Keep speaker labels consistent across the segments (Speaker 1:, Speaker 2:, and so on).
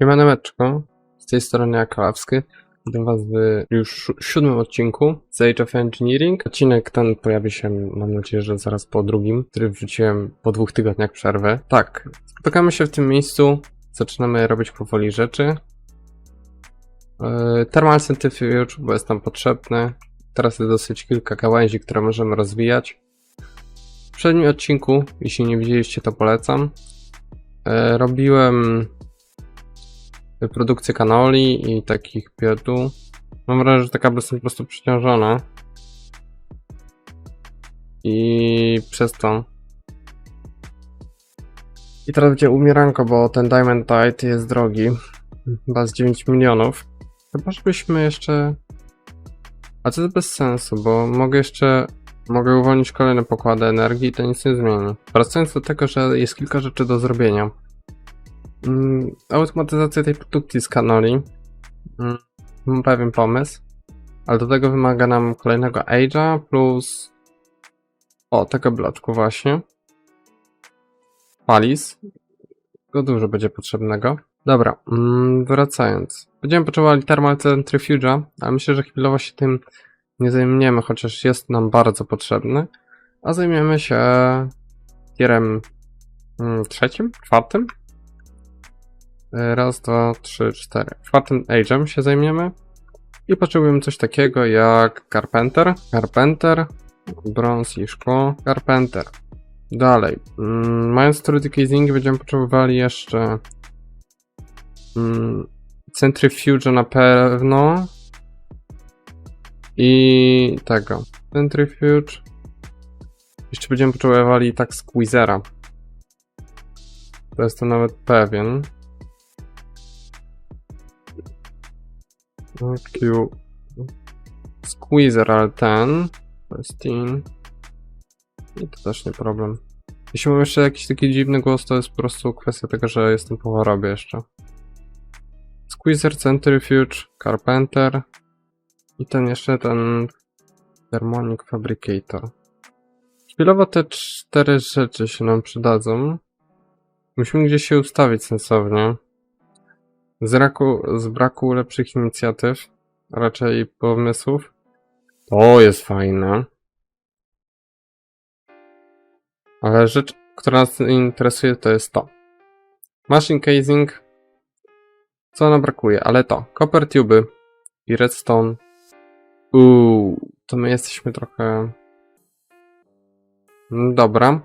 Speaker 1: Siemaneczko, z tej strony Jakalawski. Witam was w już si- siódmym odcinku z Age of Engineering. Odcinek ten pojawi się, mam nadzieję, że zaraz po drugim, który wrzuciłem po dwóch tygodniach przerwy. Tak, spotykamy się w tym miejscu, zaczynamy robić powoli rzeczy. Yy, Thermal Centrifuge, bo jest nam potrzebny. Teraz jest dosyć kilka gałęzi, które możemy rozwijać. W poprzednim odcinku, jeśli nie widzieliście, to polecam. Yy, Robiłem produkcję kanoli i takich biodu. Mam wrażenie, że ta kabel są po prostu przeciążone. I przez to. I teraz będzie umieranko, bo ten Diamond Tide jest drogi. Chyba z 9 milionów. Chyba żebyśmy jeszcze... A to jest bez sensu, bo mogę jeszcze... Mogę uwolnić kolejne pokłady energii i to nic nie zmieni. Wracając do tego, że jest kilka rzeczy do zrobienia. Mm, automatyzacja tej produkcji z kanoli. Mm, pewien pomysł, ale do tego wymaga nam kolejnego Age'a plus o, tego bloczku właśnie. Palis. Go dużo będzie potrzebnego. Dobra, mm, wracając. Będziemy potrzebowali Thermal Centrifuge'a, ale myślę, że chwilowo się tym nie zajmiemy, chociaż jest nam bardzo potrzebny. A zajmiemy się tierem mm, trzecim, czwartym, Raz, dwa, trzy, cztery. Czwartym Age'em się zajmiemy. I potrzebujemy coś takiego jak Carpenter. Carpenter. Brąz i szkło. Carpenter. Dalej. Mm, mając Trudy Casing będziemy potrzebowali jeszcze mm, Centrifuge na pewno. I tego. Centrifuge. Jeszcze będziemy potrzebowali tak Squeezera. To jestem nawet pewien. Q Squeezer, ale ten to jest Teen. I to też nie problem. Jeśli mam jeszcze jakiś taki dziwny głos, to jest po prostu kwestia tego, że jestem po chorobie jeszcze. Squeezer, Centrifuge, Carpenter i ten jeszcze ten Harmonic Fabricator. Chwilowo te cztery rzeczy się nam przydadzą. Musimy gdzieś się ustawić sensownie. Z, raku, z braku lepszych inicjatyw, raczej pomysłów. To jest fajne. Ale rzecz, która nas interesuje, to jest to. Machine casing. Co nam brakuje? Ale to. Copper tuby i redstone. Uuu, to my jesteśmy trochę... Dobra.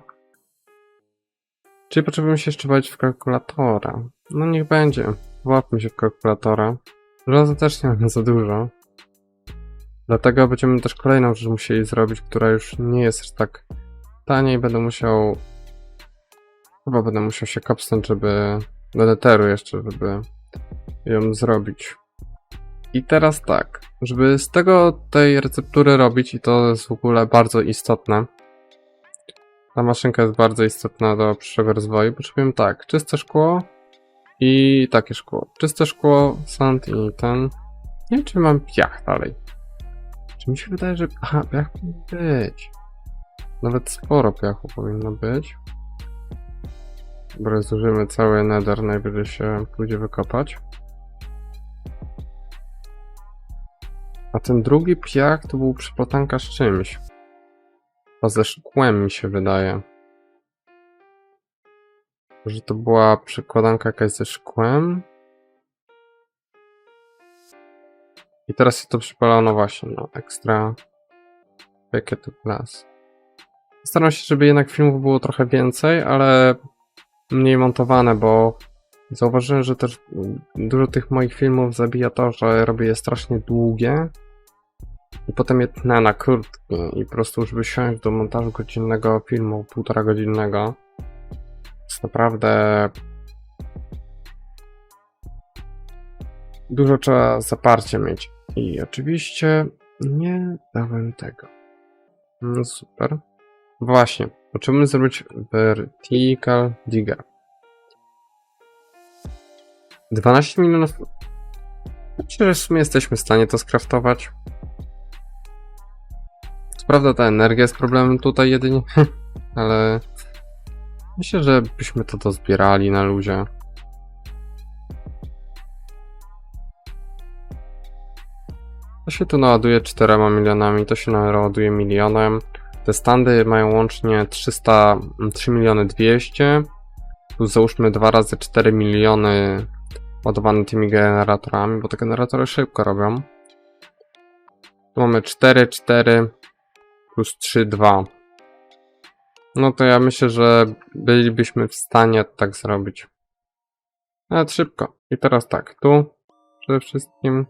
Speaker 1: Czyli potrzebujemy się jeszcze bawić w kalkulatora. No niech będzie. Łapmy się w kalkulatora. Żelaza też nie mamy za dużo. Dlatego będziemy też kolejną rzecz musieli zrobić, która już nie jest tak tania i będę musiał... Chyba będę musiał się kopsnąć, żeby... Do neteru jeszcze, żeby ją zrobić. I teraz tak, żeby z tego tej receptury robić i to jest w ogóle bardzo istotne. Ta maszynka jest bardzo istotna do przyszłego rozwoju. Potrzebujemy tak, czyste szkło, i takie szkło. Czyste szkło, sand i ten. Nie wiem, czy mam piach dalej. Czy mi się wydaje, że. Aha, piach powinien być. Nawet sporo piachu powinno być. Dobra, zużymy cały nether, najwyżej się pójdzie wykopać. A ten drugi piach to był przyplatanka z czymś. Chyba ze szkłem mi się wydaje że to była przykładanka jakaś ze szkłem. I teraz się to przypalono właśnie na extra packet glass. Staram się, żeby jednak filmów było trochę więcej, ale mniej montowane, bo zauważyłem, że też dużo tych moich filmów zabija to, że robię je strasznie długie i potem je tnę na krótki i po prostu żeby siąść do montażu godzinnego filmu, półtora godzinnego jest naprawdę dużo trzeba zaparcie mieć. I oczywiście nie dałem tego. No super. Właśnie, potrzebujemy zrobić vertical digger. 12 milionów. Myślę, że w sumie jesteśmy w stanie to skraftować. Co prawda ta energia jest problemem tutaj jedynie, ale Myślę, że byśmy to dozbierali na luzie. To się tu naładuje 4 milionami, to się naładuje milionem. Te standy mają łącznie 300, 3 miliony 200. Tu załóżmy 2 razy 4 miliony ładowane tymi generatorami, bo te generatory szybko robią. Tu mamy 4, 4 plus 3, 2. No to ja myślę, że bylibyśmy w stanie tak zrobić. Nawet szybko. I teraz tak, tu przede wszystkim.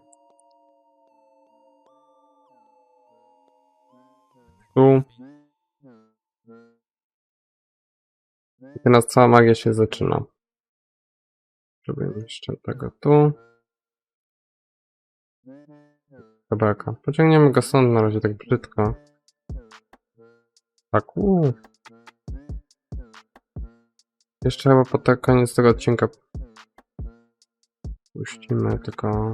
Speaker 1: Tu. I teraz cała magia się zaczyna. Zrobimy jeszcze tego tu. Kabelka. Pociągniemy go stąd na razie tak brzydko. Tak, uuu. Jeszcze chyba po te, koniec tego odcinka puścimy, tylko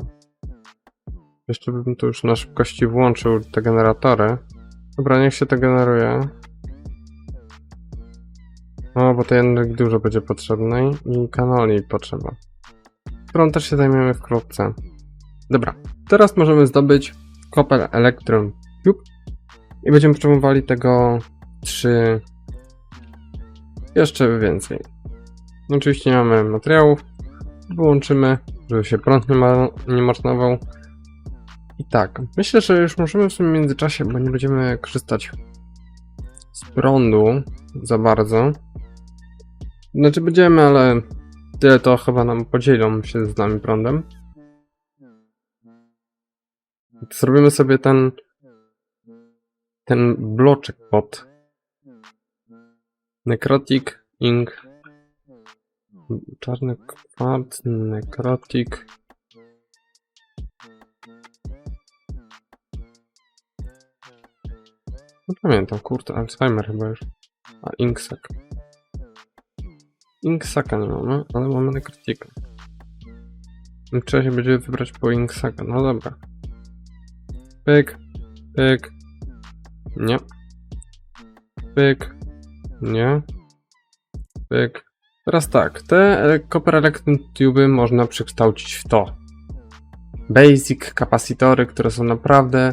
Speaker 1: jeszcze bym tu już na szybkości włączył te generatory. Dobra, niech się to generuje. No, bo tej energii dużo będzie potrzebnej i kanoli potrzeba. Którą też się zajmiemy wkrótce. Dobra, teraz możemy zdobyć Copper Electron Cube i będziemy potrzebowali tego 3 jeszcze więcej. Oczywiście nie mamy materiałów. Wyłączymy, żeby się prąd nie, ma, nie marnował. I tak, myślę, że już możemy w tym międzyczasie, bo nie będziemy korzystać z prądu za bardzo. Znaczy będziemy, ale tyle to chyba nam podzielą się z nami prądem. Zrobimy sobie ten ten bloczek pod Necrotic Ink Czarny kwarc, Necrotic No pamiętam, kurde, Alzheimer chyba już. A Inksack. Inksaka nie mamy, ale mamy Necrotica. Trzeba się będzie wybrać po Inksaka, no dobra. Pyk, pyk. Nie. Pyk. Nie. Pyk. Teraz tak, te Copper Electron Tube można przekształcić w to. Basic kapasitory, które są naprawdę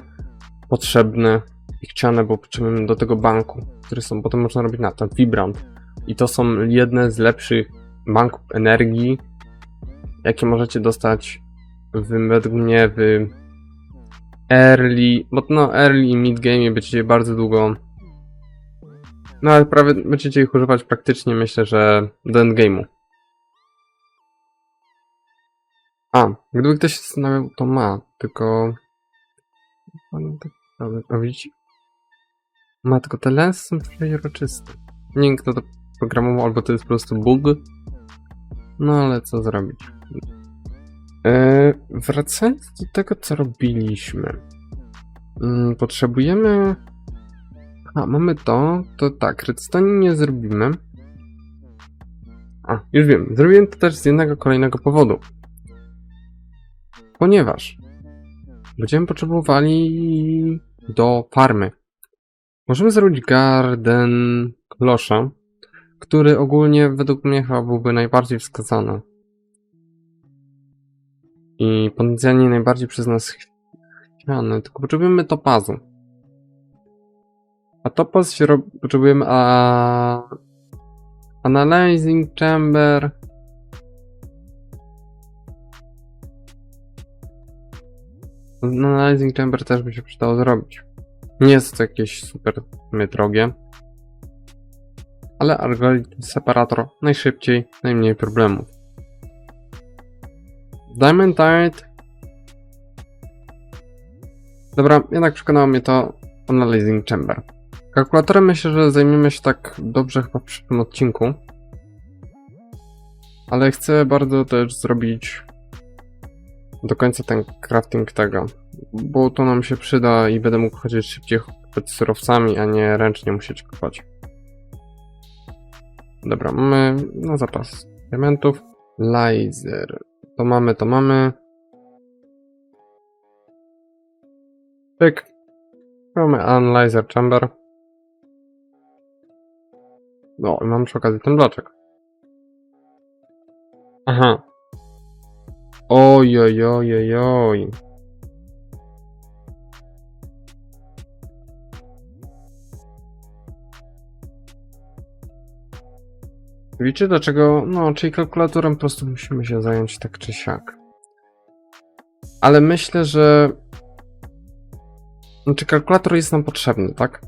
Speaker 1: potrzebne i chciane, bo potrzebujemy do tego banku, które są, potem można robić na to Vibrant. I to są jedne z lepszych banków energii, jakie możecie dostać w, według mnie w early, bo no early i mid game będziecie bardzo długo no ale prawie będziecie ich używać praktycznie myślę, że do endgame'u. A, gdyby ktoś się zastanawiał, to ma, tylko... A widzicie? Ma, tylko te są przeźroczyste. Nie to programował, albo to jest po prostu bug. No ale co zrobić? Eee, wracając do tego, co robiliśmy. Mm, potrzebujemy a, mamy to, to tak, redstone nie zrobimy. A, już wiem, zrobiłem to też z jednego kolejnego powodu. Ponieważ będziemy potrzebowali do farmy. Możemy zrobić garden klosza, który ogólnie według mnie chyba byłby najbardziej wskazany. I potencjalnie najbardziej przez nas chciany, tylko potrzebujemy topazu. A topaz się robi, potrzebujemy a... Analyzing Chamber. Analyzing Chamber też by się przydało zrobić. Nie jest to jakieś super drogie. Ale algorytm separator najszybciej, najmniej problemów. Diamond Tide. Dobra, jednak przekonało mnie to Analyzing Chamber. Kalkulatorem myślę, że zajmiemy się tak dobrze chyba w przyszłym odcinku. Ale chcę bardzo też zrobić do końca ten crafting tego. Bo to nam się przyda i będę mógł chodzić szybciej kopać surowcami, a nie ręcznie musieć kopać. Dobra, mamy na zapas diamentów. Laser. To mamy, to mamy. Pyk. Mamy Analyzer Chamber. No, mam przy okazji ten bloczek. Aha. Oj, oj, oj, oj, oj. Wiecie dlaczego? No, czyli kalkulatorem po prostu musimy się zająć tak czy siak. Ale myślę, że... Znaczy kalkulator jest nam potrzebny, tak?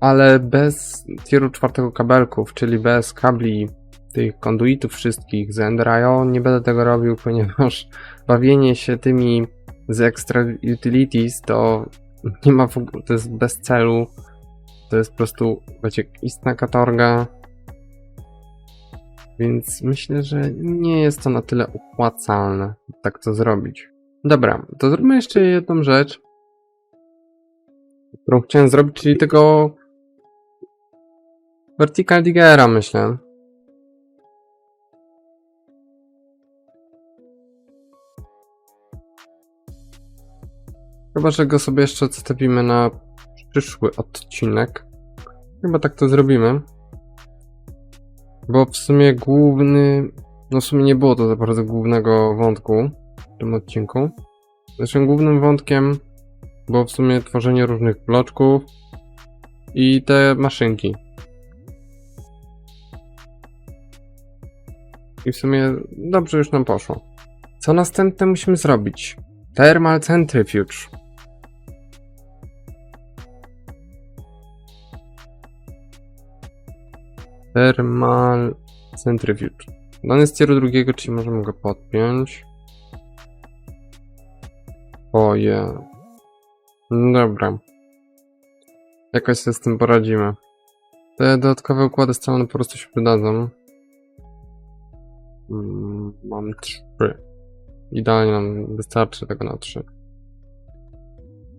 Speaker 1: Ale bez tieru czwartego kabelków, czyli bez kabli tych konduitów wszystkich z Ender.io nie będę tego robił, ponieważ bawienie się tymi z extra utilities to nie ma w ogóle, to jest bez celu. To jest po prostu, wiecie, istna katorga. Więc myślę, że nie jest to na tyle opłacalne, tak to zrobić. Dobra, to zróbmy jeszcze jedną rzecz, którą chciałem zrobić, czyli tego Vertical Diggera, myślę. Chyba, że go sobie jeszcze odstawimy na przyszły odcinek. Chyba tak to zrobimy. Bo w sumie główny. No w sumie nie było to za bardzo głównego wątku w tym odcinku. Naszym głównym wątkiem było w sumie tworzenie różnych bloczków i te maszynki. I w sumie dobrze już nam poszło. Co następne musimy zrobić? Thermal Centrifuge. Thermal Centrifuge. On jest tieru drugiego, czyli możemy go podpiąć. Oje. Dobra. Jakoś sobie z tym poradzimy. Te dodatkowe układy strony po prostu się przydadzą. Mm, Mam trzy. Idealnie nam wystarczy tego na trzy.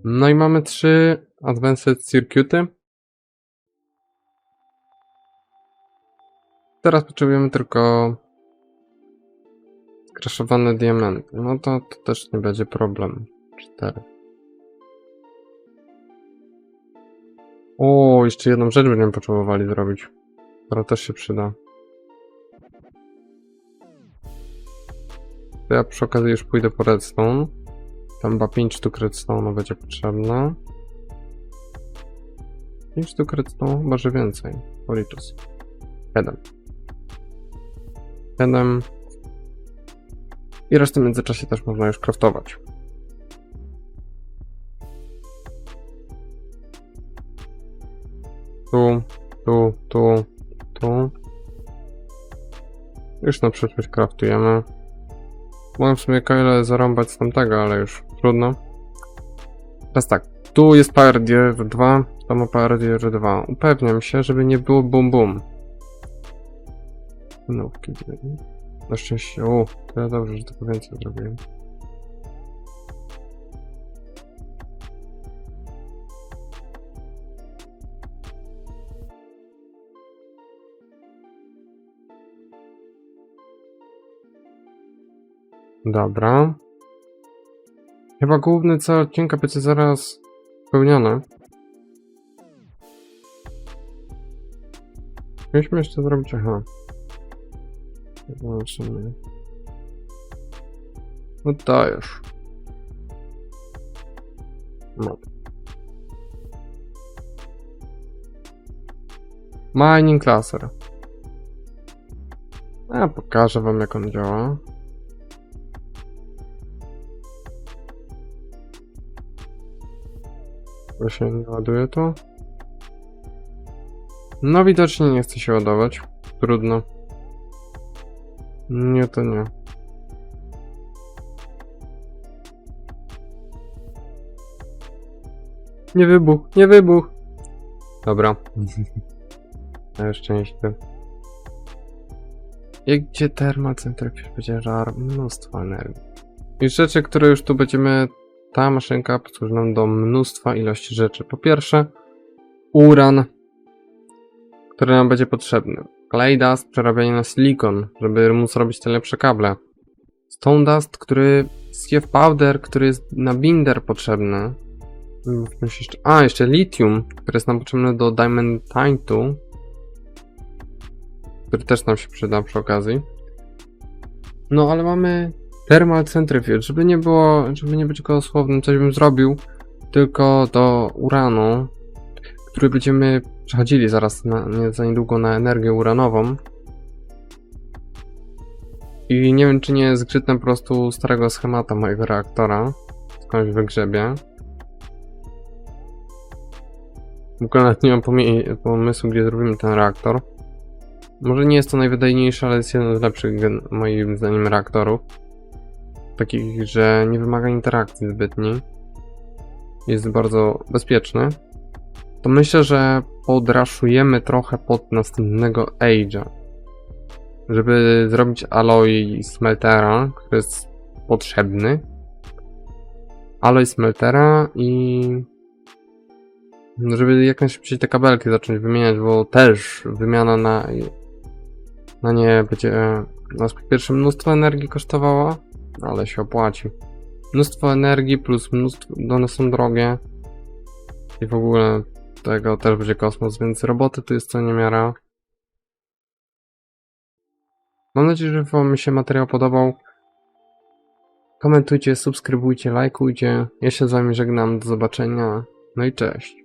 Speaker 1: No i mamy trzy Advanced Circuity. Teraz potrzebujemy tylko skraszowane diamenty. No to, to też nie będzie problem. Cztery. O, jeszcze jedną rzecz będziemy potrzebowali zrobić. Która też się przyda. To ja przy okazji już pójdę po redstone. Tam chyba 5 sztuk redstone będzie potrzebne. 5 sztuk redstone, chyba że więcej. Sobie. 7. 7. I resztę w międzyczasie też można już craftować. Tu, tu, tu, tu. Już na przyszłość craftujemy. Mogłem w sumie Kyle zarąbać z tamtego, ale już trudno. Teraz tak, tu jest Gear 2, to ma Gear 2. Upewniam się, żeby nie było bum bum. No, kiedy... Na szczęście, o, tyle dobrze, że tylko więcej zrobiłem. Dobra. Chyba główny cel odcinka będzie zaraz spełniony. Mieliśmy jeszcze zrobić, aha. Zobaczymy. No dajesz. No. Mining Cluster. A, pokażę wam jak on działa. Bo się nie ładuje to. No widocznie nie chce się ładować. Trudno. Nie, to nie. Nie wybuch, nie wybuch. Dobra. Na szczęście. I gdzie thermal centrifuge będzie żar mnóstwo energii. I rzeczy, które już tu będziemy ta maszynka posłuży nam do mnóstwa ilości rzeczy. Po pierwsze, uran, który nam będzie potrzebny. Clay dust, przerabianie na silikon, żeby móc robić te lepsze kable. Stone dust, który CF powder, który jest na binder potrzebny. A, jeszcze lithium, które jest nam potrzebne do diamantite'u, który też nam się przyda przy okazji. No, ale mamy Thermal Centrifuge, żeby nie było, żeby nie być gołosłownym, coś bym zrobił tylko do uranu, który będziemy przechodzili zaraz na, nie, za niedługo na energię uranową. I nie wiem, czy nie zgrzytnę po prostu starego schemata mojego reaktora. Skądś wygrzebie. W ogóle nawet nie mam pomysłu, gdzie zrobimy ten reaktor. Może nie jest to najwydajniejszy, ale jest jeden z lepszych, moim zdaniem, reaktorów. Takich, że nie wymaga interakcji zbytniej. Jest bardzo bezpieczny. To myślę, że podraszujemy trochę pod następnego Age'a. Żeby zrobić alloy smeltera, który jest potrzebny. Alloy smeltera i żeby jak najszybciej te kabelki zacząć wymieniać, bo też wymiana na, na nie będzie e, po pierwsze mnóstwo energii kosztowała, ale się opłaci. Mnóstwo energii plus mnóstwo, one są drogie i w ogóle tego też będzie kosmos, więc roboty tu jest co niemiara. Mam nadzieję, że Wam się materiał podobał. Komentujcie, subskrybujcie, lajkujcie. Ja się z Wami żegnam, do zobaczenia. No i cześć.